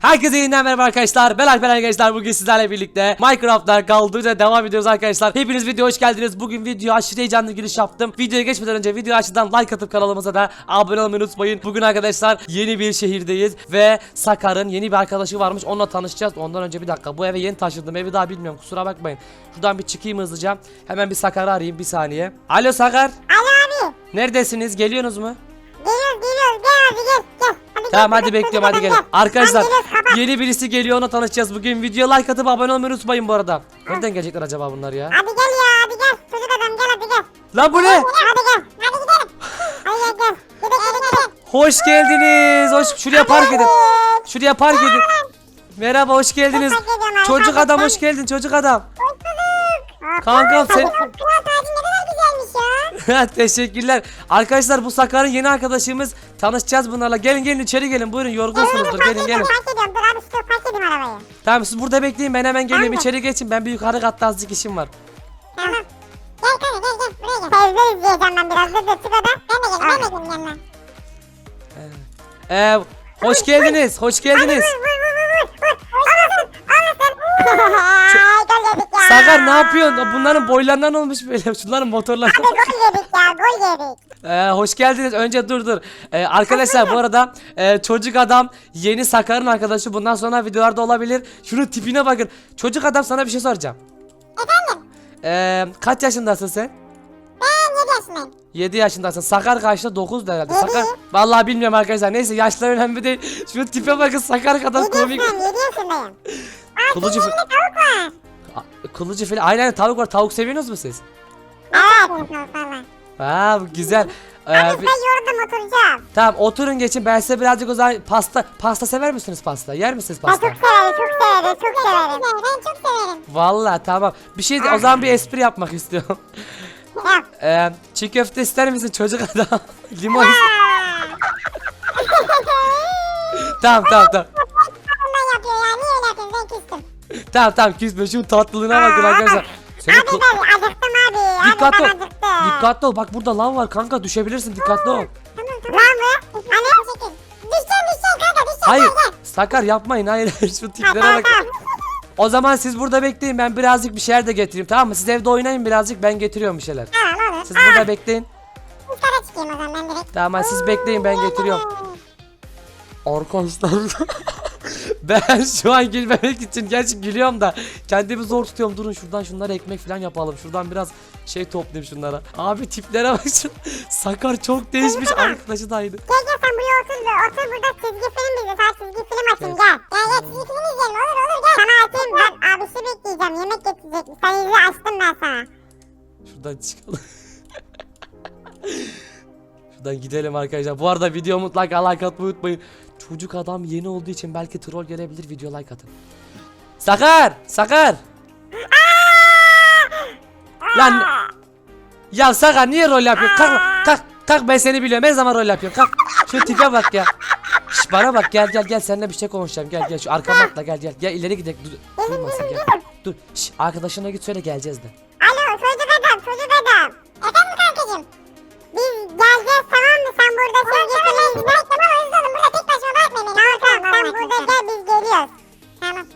Herkese yeniden merhaba arkadaşlar. Ben Alper arkadaşlar. Bugün sizlerle birlikte Minecraft'ta kaldığımızda devam ediyoruz arkadaşlar. Hepiniz video hoş geldiniz. Bugün video aşırı heyecanlı giriş yaptım. Videoya geçmeden önce video açıdan like atıp kanalımıza da abone olmayı unutmayın. Bugün arkadaşlar yeni bir şehirdeyiz ve Sakar'ın yeni bir arkadaşı varmış. Onunla tanışacağız. Ondan önce bir dakika. Bu eve yeni taşındım. Evi daha bilmiyorum. Kusura bakmayın. Şuradan bir çıkayım hızlıca. Hemen bir Sakar'ı arayayım bir saniye. Alo Sakar. Alo abi. Neredesiniz? Geliyorsunuz mu? Geliyoruz geliyoruz. Gel hadi gel. Tamam hadi bekliyorum hadi gel. gelin. Arkadaşlar yeni birisi geliyor ona tanışacağız bugün. Videoya like atıp abone olmayı unutmayın bu arada. Nereden gelecekler acaba bunlar ya? Hadi gel ya hadi gel. Çocuk adam gel hadi gel. Lan bu ne? Hadi gel. Hadi gidelim. Hadi gel. Hoş geldiniz. Hoş şuraya park edin. Şuraya park edin. Merhaba hoş geldiniz. Çocuk adam hoş geldin çocuk adam. Kankam sen- Teşekkürler. Arkadaşlar bu Sakar'ın yeni arkadaşımız. Tanışacağız bunlarla. Gelin gelin içeri gelin. Buyurun yorgunsunuzdur. Gelin gelin. ediyorum. Dur abi şu park edeyim arabayı. Tamam siz burada bekleyin. Ben hemen geliyorum. Tamam. İçeri geçin. Ben bir yukarı katta azıcık işim var. Tamam. Gel kanka gel gel buraya gel. Televizyon izleyeceğim ben biraz. Dur dur oda. Ben de geleyim ben de geleyim yanına. Ee, hoş geldiniz. Hoş geldiniz. Vur vur vur vur vur. Alasın alasın. Ay gol yedik ya. Sakar ne yapıyorsun? Bunların boylarından olmuş böyle. Şunların motorları. Abi gol yedik ya gol yedik. Ee, hoş geldiniz. Önce dur dur. Ee, arkadaşlar bu arada e, çocuk adam yeni Sakar'ın arkadaşı. Bundan sonra videolarda olabilir. Şunun tipine bakın. Çocuk adam sana bir şey soracağım. Efendim Ee, kaç yaşındasın sen? ben 7 yaşındayım. 7 yaşındasın. Sakar kaçta? 9 da herhalde. Yedi. Sakar. Vallahi bilmiyorum arkadaşlar. Neyse yaşlar önemli değil. Şunun tipe bakın Sakar kadar 7 komik. yaşındayım 7 yaşındayım. Kılıcı elinde tavuk var. Kılıcı falan. Aynen tavuk var. Tavuk seviyorsunuz mu siz? Evet. Valla. Aa bu güzel. Ee, Abi bir- ben yoruldum oturacağım. Tamam oturun geçin. Ben size birazcık o zaman pasta pasta sever misiniz pasta? Yer misiniz Ben pasta? çok severim çok severim çok severim. Ben çok severim. Vallahi tamam. Bir şey o zaman bir espri yapmak istiyorum. Ee, çiğ köfte ister misin çocuk adam? Limon Tamam tamam tamam. Tamam tamam küsme şu tatlılığına bakın arkadaşlar. Senin Abi ku- ben acıktım abi. dikkatli ol. Abi ben acıktım. Dikkatli ol. Bak burada lav var kanka düşebilirsin dikkatli ol. Tamam tamam. Lan mı? Hani? Düşeceğim düşeceğim kanka düşeceğim. Hayır. Gel gel. Sakar yapmayın hayır şu Ha, tiplere tamam bak. tamam. O zaman siz burada bekleyin ben birazcık bir şeyler de getireyim tamam mı? Siz evde oynayın birazcık ben getiriyorum bir şeyler. Tamam olur. Siz burada bekleyin. Yukarı çıkayım o zaman ben direkt. Tamam siz bekleyin ben getiriyorum. Arkadaşlar ben şu an gülmemek için gerçi gülüyorum da kendimi zor tutuyorum. Durun şuradan şunlara ekmek falan yapalım. Şuradan biraz şey toplayayım şunlara. Abi tiplere bak şu. Sakar çok değişmiş. Arkadaşı da aynı. Gel gel sen buraya otur. Otur burada çizgi film izle. Sen çizgi film açın gel. Gel gel çizgi film izleyelim olur olur gel. Sana açayım ben abisi bekleyeceğim. Yemek getirecek. Sen izle açtım ben sana. Şuradan çıkalım. Şuradan gidelim arkadaşlar. Bu arada video mutlaka like atmayı unutmayın. Çocuk adam yeni olduğu için belki troll gelebilir. Video like atın. Sakar! Sakar! Lan ya Sakar niye rol yapıyorsun? Kalk kalk kalk ben seni biliyorum. Her zaman rol yapıyorum. Kalk. Şu tipe bak ya. Şş, bana bak gel gel gel seninle bir şey konuşacağım. Gel gel şu arkama atla gel gel. Gel ileri gidelim. Dur, durmasın gel. Dur. Şş, arkadaşına git söyle geleceğiz de. Alo çocuk adam çocuk adam. Efendim kankacığım. Biz geleceğiz Sen burada çizgi film izle. Tamam hızlı olun. Burada tek başıma bırakma beni. Tamam tamam. Sen burada gel biz geliyoruz. Tamam.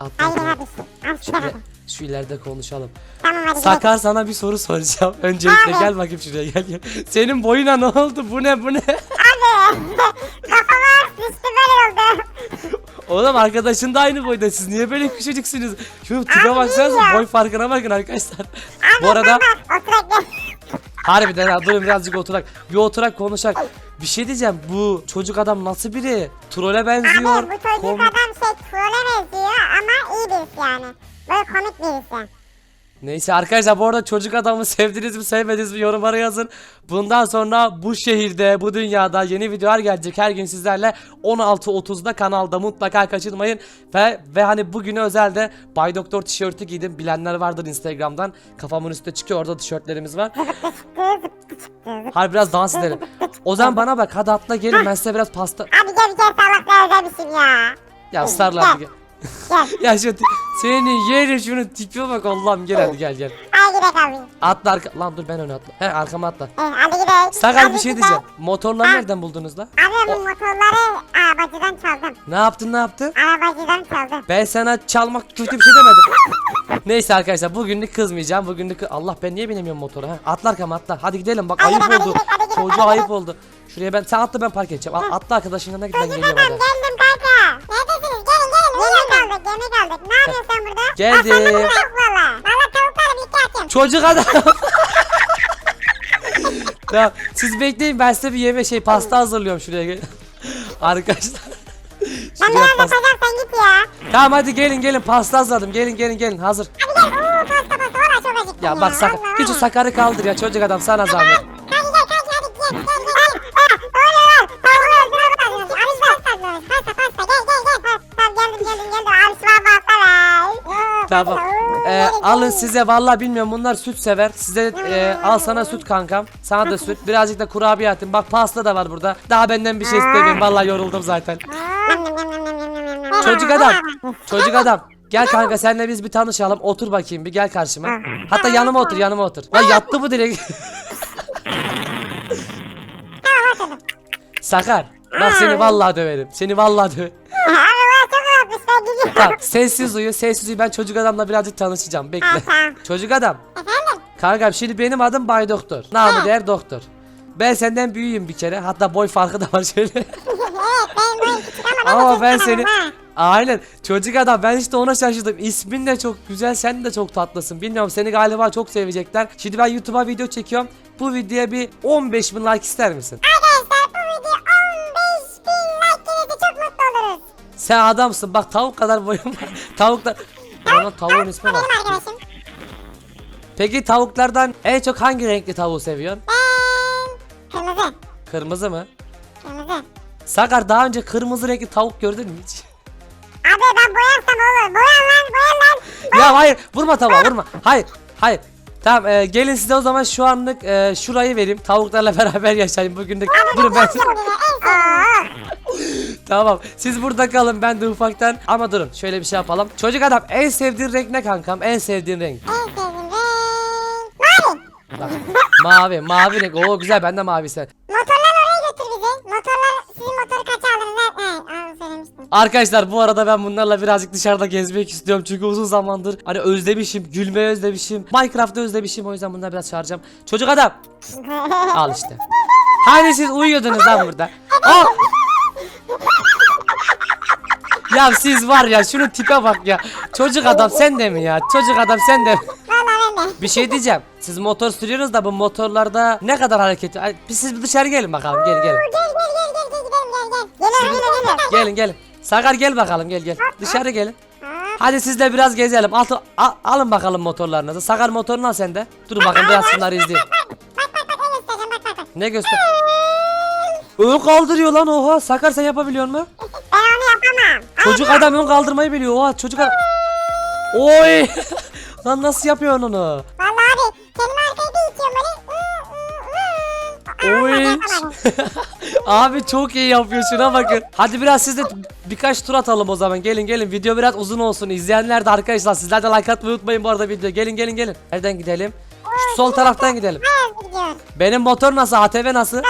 Ah, Atla. Hayır atla. abi. Al şu Şuraya, tarafa. şu ileride konuşalım. Tamam hadi gidelim. Sakar sana bir soru soracağım. Öncelikle Abi. gel bakayım şuraya gel gel. Senin boyuna ne oldu? Bu ne bu ne? Abi. Kafama düştü böyle oldu. Oğlum arkadaşın da aynı boyda. Siz niye böyle küçücüksünüz? Şu tipe Abi baksanıza ya. boy farkına bakın arkadaşlar. Abi Bu arada tamam. Oturak gel. Harbiden ha durun birazcık oturak. Bir oturak konuşak. Bir şey diyeceğim. Bu çocuk adam nasıl biri? Trole benziyor. Abi bu çocuk kom- adam şey trolle benziyor ama iyi birisi yani. Böyle komik birisi. Neyse arkadaşlar bu arada çocuk adamı sevdiniz mi sevmediniz mi yorumlara yazın. Bundan sonra bu şehirde bu dünyada yeni videolar gelecek her gün sizlerle 16.30'da kanalda mutlaka kaçırmayın. Ve ve hani bugüne özel de Bay Doktor tişörtü giydim bilenler vardır Instagram'dan kafamın üstüne çıkıyor orada tişörtlerimiz var. Hadi biraz dans edelim. O zaman bana bak hadi atla gelin ben size biraz pasta... Abi gel gel salakla özlemişim ya. Ya sarla hadi gel. Gel. ya şu senin yerin şunun tipe bak Allah'ım gel hadi gel gel. Hadi gidelim abi. Atla arka lan dur ben öne atla. He arkama atla. Eh, hadi gidelim. Hadi bir şey diyeceğim. Motorları nereden buldunuz la? Abi bu motorları arabacıdan çaldım. Ne yaptın ne yaptın? Arabacıdan çaldım. Ben sana çalmak kötü bir şey demedim. Neyse arkadaşlar bugünlük kızmayacağım. Bugünlük Allah ben niye binemiyorum motora ha? Atla arkama atla. Hadi gidelim bak Hadi ayıp gidelim, oldu. hadi gidelim, hadi gidelim, Çocuğa ayıp oldu. Şuraya ben sen atla ben park edeceğim. Atla arkadaşın yanına git ben Çocuk geliyorum hadi. geldim kanka. Neredesiniz? Aldık yemek aldık. Ne yapıyorsun sen burada? Geldim. Sen burada yok valla. Valla tavukları birlikte atayım. Çocuk adam. tamam siz bekleyin ben size bir yeme şey pasta hazırlıyorum şuraya. Arkadaşlar. Ben pasta. yapacağım sen git ya. Tamam hadi gelin gelin pasta hazırladım. Gelin gelin gelin hazır. Hadi gel. Oo pasta pasta valla çok acıktım ya. Ya bak sakar. Var. sakarı kaldır ya çocuk adam sana zahmet. Tamam. Ee, alın size vallahi bilmiyorum bunlar süt sever. Size e, al sana süt kankam. Sana da süt. Birazcık da kurabiye atayım. Bak pasta da var burada. Daha benden bir şey istemiyorum. Vallahi yoruldum zaten. Çocuk adam. Çocuk adam. Gel kanka senle biz bir tanışalım. Otur bakayım bir gel karşıma. Hatta yanıma otur yanıma otur. Lan yattı bu direkt. Sakar. Bak seni vallahi döverim. Seni vallahi döverim. Tamam sessiz uyu sessiz uyu. Ben çocuk adamla birazcık tanışacağım. Bekle. Tamam. Çocuk adam. Efendim? Kankam şimdi benim adım Bay Doktor. Namı değer doktor. Ben senden büyüğüm bir kere. Hatta boy farkı da var şöyle. ben ben küçük ama Ama ben seni... ha. Aynen. Çocuk adam ben işte ona şaşırdım. İsmin de çok güzel. Sen de çok tatlısın. Bilmiyorum seni galiba çok sevecekler. Şimdi ben YouTube'a video çekiyorum. Bu videoya bir 15 bin like ister misin? Sen adamsın. Bak tavuk kadar boyum var. Tavuklar... Onun tavuğun ismi var. Arkadaşım. Peki tavuklardan en çok hangi renkli tavuğu seviyorsun? Ben kırmızı. Kırmızı mı? Kırmızı. Sakar daha önce kırmızı renkli tavuk gördün mü hiç? Abi ben boyarsam olur. Boyan lan boyan lan. ya hayır vurma tavuğa vurma. Hayır hayır. Tamam e, gelin size o zaman şu anlık e, şurayı vereyim. Tavuklarla beraber yaşayın bugün de. Durun ben. Tamam siz burada kalın ben de ufaktan. Ama durun şöyle bir şey yapalım. Çocuk adam en sevdiğin renk ne kankam? En sevdiğin renk. En sevdiğim renk. Mavi. Bak, mavi mavi renk. Oo güzel ben de mavi sen. Motorlar oraya götür bizi. Motorlar sizin motoru kaça alırız? He, al söylemiştim. Arkadaşlar bu arada ben bunlarla birazcık dışarıda gezmek istiyorum çünkü uzun zamandır hani özlemişim, gülmeyi özlemişim, Minecraft'ı özlemişim o yüzden bunları biraz çağıracağım. Çocuk adam al işte. Hani siz uyuyordunuz lan burada. Aa! Ya siz var ya şunun tipe bak ya. Çocuk adam sen de mi ya? Çocuk adam sen de mi? Valla ben de. Bir şey diyeceğim. Siz motor sürüyorsunuz da bu motorlarda ne kadar hareket? Ay, Bir siz dışarı gelin bakalım. Gelin gelin. Gel gel gel gel gel gidelim gel gel. Geliyorum. Gelin gelin. Sakar gel bakalım gel gel. Dışarı gelin. Hadi siz de biraz gezelim. Altı, a- alın bakalım motorlarınızı. Sakar motorunu al sen de. Dur bakın biraz şunları izleyin. Bak bak bak en göstereceğim bak bak bak. Ne göster? Ön kaldırıyor lan oha. Sakar sen yapabiliyor mu? Onu. Çocuk adam ön kaldırmayı biliyor. Oha çocuk adam. Oy. lan nasıl yapıyorsun onu? Valla abi kendimi arkaya bir itiyorum böyle. Iı, ıı, ıı. Aa, Oy. Abi çok iyi yapıyor şuna bakın. Hadi biraz siz de birkaç tur atalım o zaman. Gelin gelin video biraz uzun olsun. İzleyenler de arkadaşlar sizler de like atmayı unutmayın bu arada video. Gelin gelin gelin. Nereden gidelim? Şu sol taraftan gidelim. Benim motor nasıl? ATV nasıl?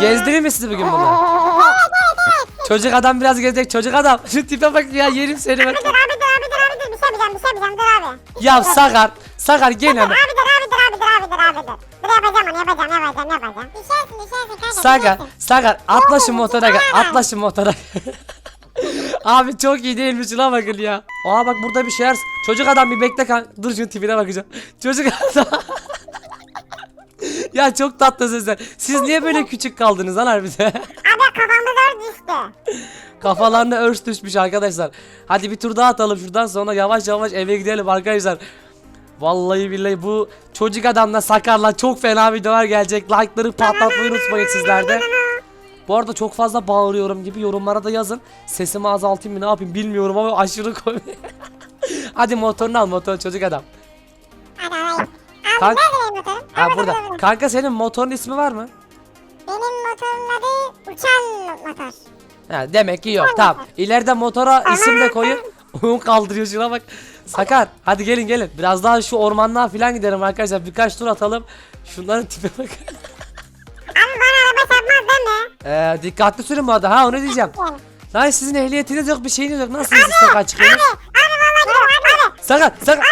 Gezdireyim mi sizi bugün bunlar? Çocuk adam biraz gezecek. Çocuk adam. Şu tipe bak ya yerim seni ben. Dur abi dur abi dur abi dur. Bir şey yapacağım bir şey yapacağım dur abi. Ya Sakar. Sakar gel hemen. Abi dur abi dur abi dur abi dur abi dur. Dur yapacağım onu yapacağım yapacağım yapacağım. Düşersin düşersin kanka. Sakar. düşersin. Sakar. Atla şu motora gel. Atla şu motora. Abi çok iyi değilmiş şuna bakın ya. Aa bak burada bir şeyler. Çocuk adam bir bekle kan. Dur şunun tipine bakacağım. Çocuk adam. ya çok tatlısın sen. Siz niye böyle küçük kaldınız lan harbiden? Abi kafamda dört düştü. Kafalarına örs düşmüş arkadaşlar. Hadi bir tur daha atalım şuradan sonra yavaş yavaş eve gidelim arkadaşlar. Vallahi billahi bu çocuk adamla Sakar'la çok fena videolar gelecek. Like'ları patlatmayı unutmayın sizler de. Bu arada çok fazla bağırıyorum gibi yorumlara da yazın. Sesimi azaltayım mı ne yapayım bilmiyorum ama aşırı komik. Hadi motorunu al motor çocuk adam. Hadi alayım. Abi Kank- nerede benim motorum? Ha burada. Kanka senin motorun ismi var mı? Benim motorumun adı uçan motor. Ha, demek ki yok. Tamam. İleride motora isim de koyun. Oyun kaldırıyor şuna bak. Sakar hadi gelin gelin. Biraz daha şu ormanlığa falan gidelim arkadaşlar. Birkaç tur atalım. Şunların tipe bak. Abi bana araba çarpmaz değil mi? Ee, dikkatli sürün bu arada. Ha onu diyeceğim. Lan sizin ehliyetiniz yok bir şeyiniz yok. Nasıl siz sokağa çıkıyorsunuz? Abi. Sakar sakar.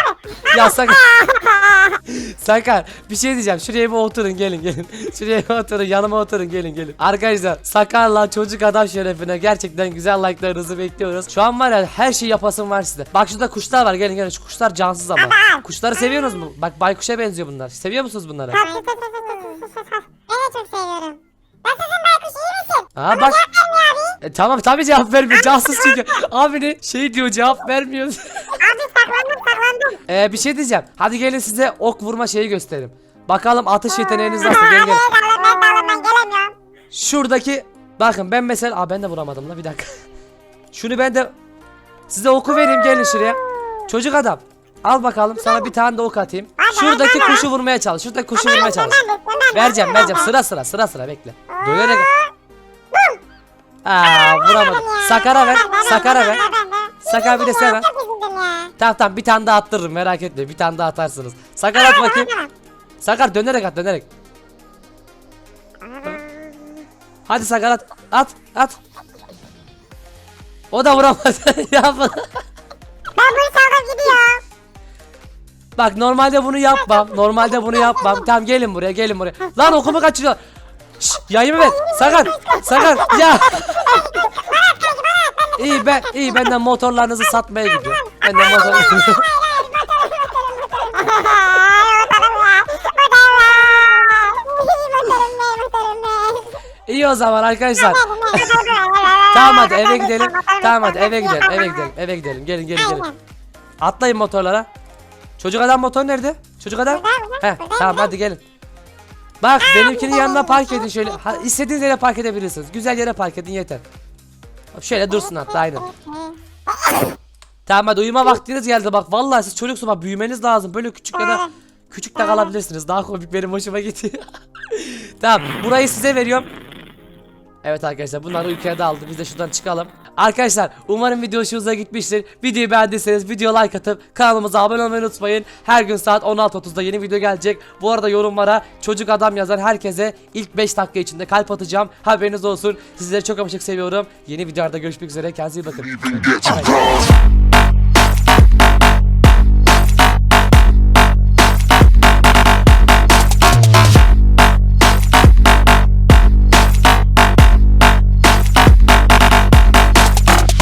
Ya sakar. Sakar bir şey diyeceğim. Şuraya bir oturun gelin gelin. Şuraya bir oturun yanıma oturun gelin gelin. Arkadaşlar Sakar'la çocuk adam şerefine gerçekten güzel like'larınızı bekliyoruz. Şu an var ya her şey yapasım var size. Bak şurada kuşlar var gelin gelin. Şu kuşlar cansız ama. Kuşları seviyorsunuz mu? Bak baykuşa benziyor bunlar. Seviyor musunuz bunları? Çok seviyorum. Nasılsın Baykuş iyi misin? Aa bak. E, tamam tabii cevap vermiyor. Cansız çünkü. Abi ne şey diyor cevap vermiyor. Ee, bir şey diyeceğim. Hadi gelin size ok vurma şeyi göstereyim. Bakalım atış yeteneğiniz nasıl? Ben gelemiyorum. Şuradaki bakın ben mesela aa ben de vuramadım la bir dakika. Şunu ben de size oku vereyim gelin şuraya. Çocuk adam. Al bakalım sana bir tane de ok atayım. Şuradaki kuşu vurmaya çalış. Şuradaki kuşu vurmaya çalış. Vereceğim vereceğim sıra sıra sıra sıra bekle. Dönerek. Aa vuramadım. Sakara ver. Sakara ver. Sakar bir de sen ver. Tamam tamam bir tane daha attırırım merak etme. Bir tane daha atarsınız. Sakar at bakayım. Sakar dönerek at dönerek. Hadi Sakar at. At at. O da vuramaz. Yapma. Ben bunu çaldım gidiyor. Bak normalde bunu yapmam. Normalde bunu yapmam. Tamam gelin buraya gelin buraya. Lan okumu kaçırıyor. Şşş yayımı ver. Sakar. Sakar ya. İyi ben iyi benden motorlarınızı satmaya gidiyorum. Benden motor. İyi o zaman arkadaşlar. Tamam hadi eve gidelim. Tamam hadi eve gidelim. Eve gidelim. Eve gidelim. Gelin gelin gelin. Atlayın motorlara. Çocuk adam motor nerede? Çocuk adam? He tamam hadi gelin. Bak benimkinin yanına park edin şöyle. Ha, istediğiniz yere park edebilirsiniz. Güzel yere park edin yeter. Şöyle dursun hatta aynen. Tamam hadi uyuma vaktiniz geldi bak. Vallahi siz çocuksun bak büyümeniz lazım. Böyle küçük ya da küçük de kalabilirsiniz. Daha komik benim hoşuma gidiyor. tamam burayı size veriyorum. Evet arkadaşlar bunlar ülkede aldı. Biz de şuradan çıkalım. Arkadaşlar umarım video hoşunuza gitmiştir. Videoyu beğendiyseniz video like atıp kanalımıza abone olmayı unutmayın. Her gün saat 16.30'da yeni video gelecek. Bu arada yorumlara çocuk adam yazan herkese ilk 5 dakika içinde kalp atacağım. Haberiniz olsun. Sizleri çok ama çok seviyorum. Yeni videolarda görüşmek üzere. Kendinize iyi bakın.